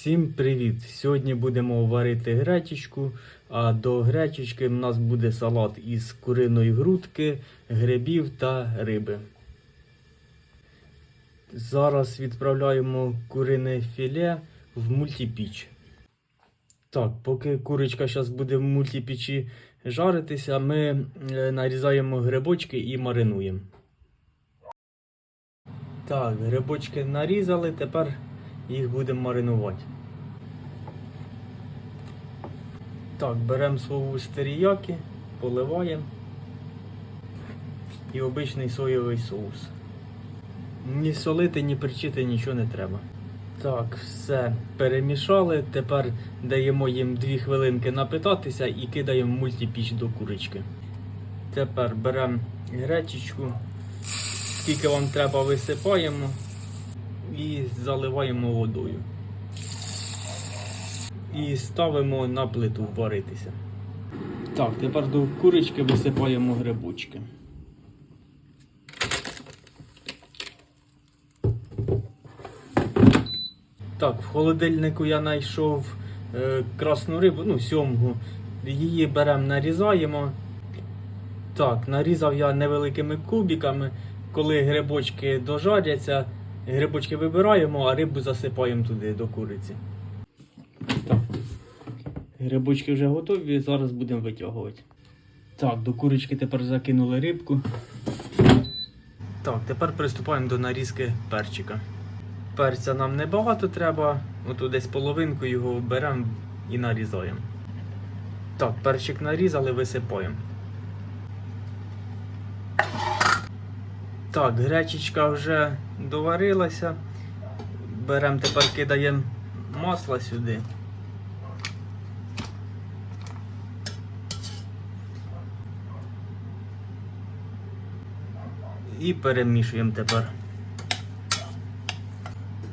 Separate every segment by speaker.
Speaker 1: Всім привіт! Сьогодні будемо варити гречечку, а до гречечки в нас буде салат із куриної грудки, грибів та риби. Зараз відправляємо курине філе в мультипіч. Так, поки курочка зараз буде в мультипічі жаритися, ми е, нарізаємо грибочки і маринуємо. Так, грибочки нарізали, тепер їх будемо маринувати. Так, беремо соус теріяки, поливаємо і обичний соєвий соус. Ні солити, ні перчити нічого не треба. Так, все перемішали. Тепер даємо їм 2 хвилинки напитатися і кидаємо мультипіч до курочки. Тепер беремо гречечку, скільки вам треба, висипаємо і заливаємо водою. І ставимо на плиту варитися. Так, тепер до курочки висипаємо грибочки. Так, в холодильнику я знайшов е, красну рибу, ну, сьомгу. Її беремо, нарізаємо. Так, нарізав я невеликими кубиками. Коли грибочки дожаряться, грибочки вибираємо, а рибу засипаємо туди до куриці. Так. Грибочки вже готові, зараз будемо витягувати. Так, до курочки тепер закинули рибку. Так, тепер приступаємо до нарізки перчика. Перця нам небагато треба, оту десь половинку його беремо і нарізаємо. Так, перчик нарізали, висипаємо. Так, гречечка вже доварилася. Беремо тепер кидаємо масло сюди. І перемішуємо тепер.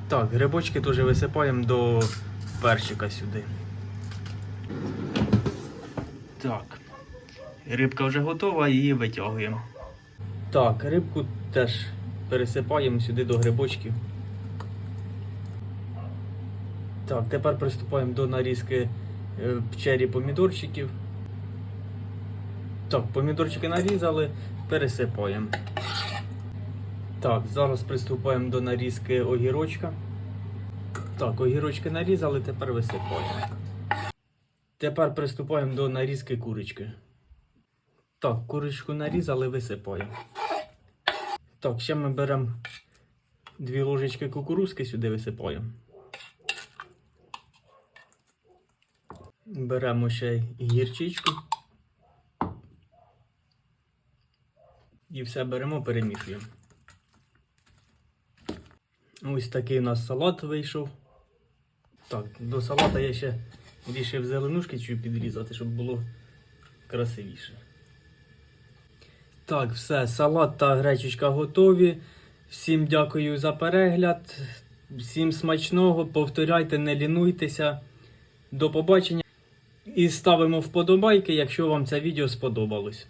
Speaker 1: Так, грибочки теж висипаємо до перчика сюди. Так. Рибка вже готова, її витягуємо. Так, рибку теж пересипаємо сюди до грибочків. Так, тепер приступаємо до нарізки е, чері помідорчиків. Так, помідорчики нарізали, пересипаємо. Так, зараз приступаємо до нарізки огірочка. Так, огірочки нарізали, тепер висипаємо. Тепер приступаємо до нарізки курочки. Так, курочку нарізали, висипаємо. Так, ще ми беремо дві ложечки кукурузки сюди висипаємо. Беремо ще гірчичку. І все беремо, перемішуємо. Ось такий у нас салат вийшов. Так, до салата я ще вирішив зеленушки підрізати, щоб було красивіше. Так, все, салат та гречечка готові. Всім дякую за перегляд. Всім смачного. Повторяйте, не лінуйтеся. До побачення. І ставимо вподобайки, якщо вам це відео сподобалось.